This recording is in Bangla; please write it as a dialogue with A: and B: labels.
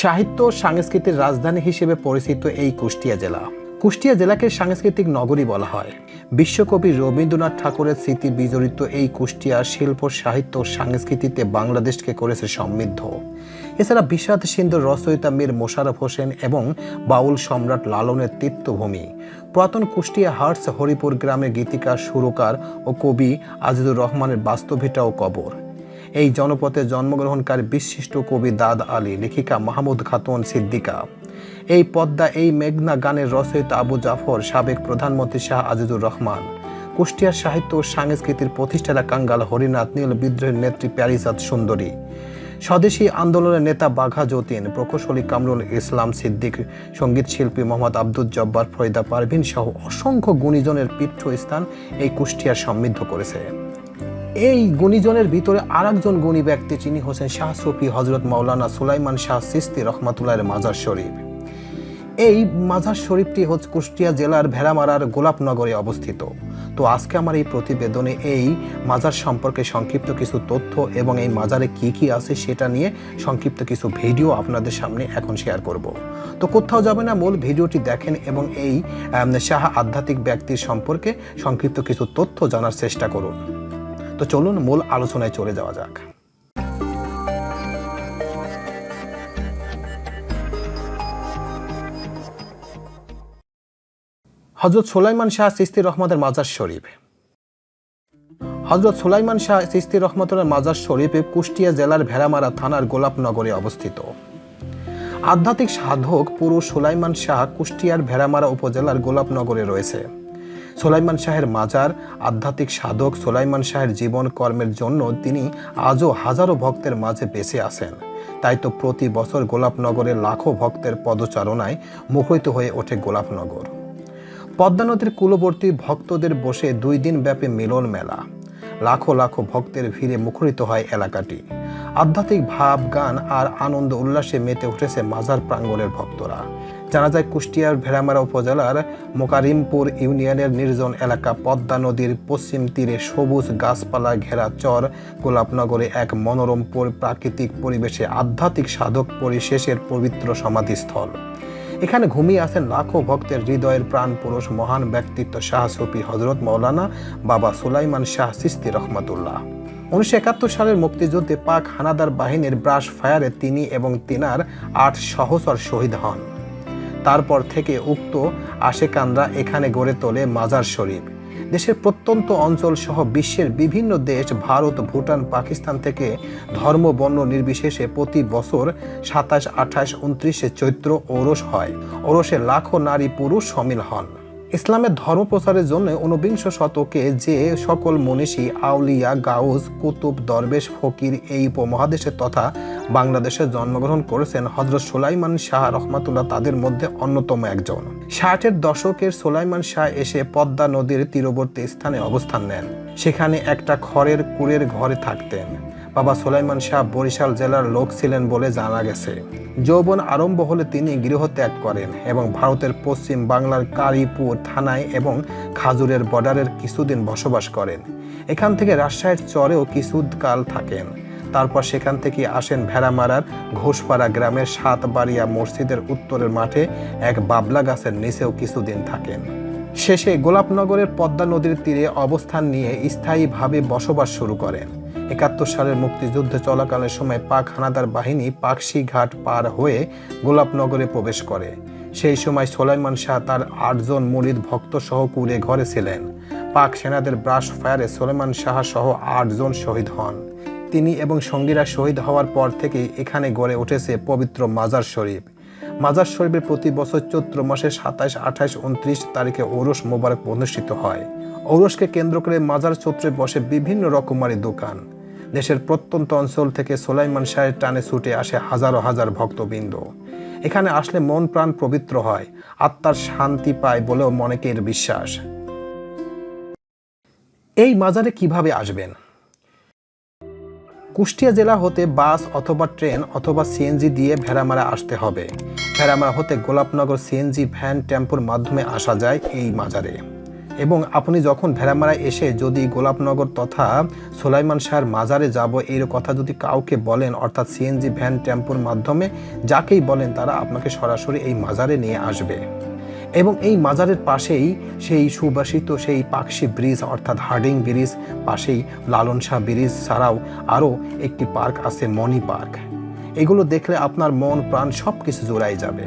A: সাহিত্য ও সংস্কৃতির রাজধানী হিসেবে পরিচিত এই কুষ্টিয়া জেলা। কুষ্টিয়া জেলাকে সাংস্কৃতিক নগরী বলা হয়। বিশ্বকবি রবীন্দ্রনাথ ঠাকুরের স্মৃতি বিজড়িত এই কুষ্টিয়া শিল্প, সাহিত্য সংস্কৃতিতে বাংলাদেশকে করেছে সমৃদ্ধ। এছাড়া বিষাদ সিন্ধু রচয়িতা মীর মোশাররফ হোসেন এবং বাউল সম্রাট লালনের তীর্থভূমি। পুরাতন কুষ্টিয়া হার্টস হরিপুর গ্রামের গীতিকার, সুরকার ও কবি আজিজুর রহমানের বাস্তভিটা ও কবর। এই জনপথে জন্মগ্রহণকারী বিশিষ্ট কবি দাদ আলী, লেখিকা মাহমুদ খাতুন সিদ্দিকা। এই পদ্মা, এই মেঘনা গানের রচয়িতা আবু জাফর, সাবেক প্রধানমন্ত্রী শাহ আজিজুর রহমান। কুষ্টিয়ার সাহিত্য ও সংস্কৃতির প্রতিষ্ঠাতা কাঙ্গাল হরিনাথ, নীল বিদ্রোহের নেত্রী প্যারিজাত সুন্দরী। স্বদেশী আন্দোলনের নেতা বাঘা যতীন, প্রকৌশলী কামরুল ইসলাম সিদ্দিক, সংগীত শিল্পী মোহাম্মদ আব্দুল জব্বার, ফরিদা পারভিন সহ অসংখ্য গুণীজনের পীঠস্থান এই কুষ্টিয়া সমৃদ্ধ করেছে। এই গুণীজনের ভিতরে আরেকজন গুণী ব্যক্তি যিনি হোসেন শাহ সফি হজরত মাওলানা সুলাইমান শাহ সিস্তি রহমাতুল্লাহের মাজার শরীফ। এই মাজার শরীফটি হচ্ছে কুষ্টিয়া জেলার ভেড়ামারার গোলাপনগরে অবস্থিত। তো আজকে আমার এই প্রতিবেদনে এই মাজার সম্পর্কে সংক্ষিপ্ত কিছু তথ্য এবং এই মাজারে কি কি আছে সেটা নিয়ে সংক্ষিপ্ত কিছু ভিডিও আপনাদের সামনে এখন শেয়ার করব। তো কোথাও যাবে না, মূল ভিডিওটি দেখেন এবং এই শাহ আধ্যাত্মিক ব্যক্তির সম্পর্কে সংক্ষিপ্ত কিছু তথ্য জানার চেষ্টা করুন। তো চলুন মূল আলোচনায় চলে যাওয়া যাক। হজরত সোলাইমান শাহ সিস্তি রহমতের মাজার শরীফ। হজরত সোলাইমান শাহ সিস্তি রহমতের মাজার শরীফ কুষ্টিয়া জেলার ভেড়ামারা থানার গোলাপনগরে অবস্থিত। আধ্যাত্মিক সাধক পুরুষ সোলাইমান শাহ কুষ্টিয়ার ভেড়ামারা উপজেলার গোলাপনগরে রয়েছে। সোলাইমান শাহের মাজার, আধ্যাত্মিক সাধক সোলাইমান শাহের জীবন কর্মের জন্য তিনি আজও হাজারো ভক্তের মাঝে বেঁচে আছেন। তাই তো প্রতি বছর গোলাপনগরে লাখো ভক্তের পদচারণায় মুখরিত হয়ে ওঠে গোলাপনগর। পদ্মা নদীর কূলবর্তী ভক্তদের বসে দুই দিন ব্যাপী মিলন মেলা। লাখো লাখো ভক্তের ভিড়ে মুখরিত হয় এলাকাটি। আধ্যাত্মিক ভাব, গান আর আনন্দ উল্লাসে মেতে উঠেছে মাজার প্রাঙ্গণের ভক্তরা। জানা যায় কুষ্টিয়ার ভেড়ামারা উপজেলার মোকারিমপুর ইউনিয়নের নির্জন এলাকা পদ্মা নদীর পশ্চিম তীরে সবুজ গাছপালা ঘেরা চর গোলাপনগরে এক মনোরম প্রাকৃতিক পরিবেশে আধ্যাত্মিক সাধক পরিশেষের পবিত্র সমাধিস্থল। এখানে ঘুমিয়ে আছেন লাখো ভক্তের হৃদয়ের প্রাণ পুরুষ মহান ব্যক্তিত্ব শাহ সফি হজরত মৌলানা বাবা সুলাইমান শাহ সিস্তি রহমতুল্লাহ। উনিশশো একাত্তর সালের মুক্তিযুদ্ধে পাক হানাদার বাহিনীর ব্রাশ ফায়ারে তিনি এবং তিনার আট সহচর শহীদ হন। তারপর থেকে উক্ত আশেকানরা এখানে গড়ে তোলে মাজার শরীফ। দেশের প্রত্যন্ত অঞ্চল সহ বিশ্বের বিভিন্ন দেশ ভারত, ভুটান, পাকিস্তান থেকে ধর্ম, বর্ণ নির্বিশেষে প্রতি বছর সাতাশ, আঠাশ, উনত্রিশে চৈত্র ওরস হয়। ওরসে লাখো নারী পুরুষ সামিল হন। ইসলামের ধর্ম প্রচারের জন্য ঊনবিংশ শতকে যে সকল মনীষী, আউলিয়া গাউজ কুতুব, দরবেশ, ফকির এই উপমহাদেশে তথা বাংলাদেশে জন্মগ্রহণ করেছেন হজরত সোলাইমান শাহ রহমাতুল্লাহ তাদের মধ্যে অন্যতম একজন। ষাটের দশকের সোলাইমান শাহ এসে পদ্মা নদীর তীরবর্তী স্থানে অবস্থান নেন। সেখানে একটা খড়ের কুড়ের ঘরে থাকতেন। বাবা সুলাইমান শাহ বরিশাল জেলার লোক ছিলেন বলে জানা গেছে। যৌবন আরম্ভ হলে তিনি গৃহত্যাগ করেন এবং ভারতের পশ্চিম বাংলার কালীপুর থানায় এবং খাজুরের বর্ডারের কিছুদিন বসবাস করেন। এখান থেকে রাজশাহীর চরেও কিছুকাল থাকেন। তারপর সেখান থেকে আসেন ভেড়ামারার ঘোষপাড়া গ্রামের সাতবাড়িয়া মসজিদের উত্তরের মাঠে এক বাবলা গাছের নিচেও কিছুদিন থাকেন। শেষে গোলাপনগরের পদ্মা নদীর তীরে অবস্থান নিয়ে স্থায়ীভাবে বসবাস শুরু করেন। একাত্তর সালের মুক্তিযুদ্ধ চলাকালীন সময় পাক হানাদার বাহিনী পাকশি ঘাট পার হয়ে গোলাপনগরে প্রবেশ করে। সেই সময় সোলাইমান শাহ তার আটজন মুরিদ ভক্ত সহ কুড়ে ঘরে ছিলেন। পাক সেনাদের ব্রাশ ফায়ারে সোলাইমান শাহ সহ আটজন শহীদ হন। তিনি এবং সঙ্গীরা শহীদ হওয়ার পর থেকেই এখানে গড়ে উঠেছে পবিত্র মাজার শরীফ। মাজার শরীফের প্রতি বছর চৈত্র মাসে সাতাশ আঠাশ উনত্রিশ তারিখে ঔরস মোবারক অনুষ্ঠিত হয়। ঔরসকে কেন্দ্র করে মাজার চত্রে বসে বিভিন্ন রকমারি দোকান। দেশের প্রত্যন্ত অঞ্চল থেকে সোলাইমান শাহের টানে ছুটে আসে হাজারো হাজার ভক্তবৃন্দ। এখানে আসলে মন প্রাণ পবিত্র হয়, আত্মার শান্তি পায় বলেও অনেকের বিশ্বাস। এই মাজারে কীভাবে আসবেন? কুষ্টিয়া জেলা হতে বাস অথবা ট্রেন অথবা সিএনজি দিয়ে ভেড়ামারা আসতে হবে। ভেড়ামারা হতে গোলাপনগর সিএনজি ভ্যান টেম্পোর মাধ্যমে আসা যায় এই মাজারে। এবং আপনি যখন ভেড়ামারা এসে যদি গোলাপনগর তথা সোলাইমান শাহর মাজারে যাব, এর কথা যদি কাউকে বলেন, অর্থাৎ সিএনজি ভ্যান টেম্পোর মাধ্যমে, যাকেই বলেন, তারা আপনাকে সরাসরি এই মাজারে নিয়ে আসবে। এবং এই মাজারের পাশেই সেই সুবাসিত, সেই পাকশি ব্রিজ, অর্থাৎ হার্ডিং ব্রিজ, পাশেই লালন শাহ ব্রিজ ছাড়াও আরও একটি পার্ক আছে মনি পার্ক। এগুলো দেখলে আপনার মন, প্রাণ সব কিছু জোড়াই যাবে।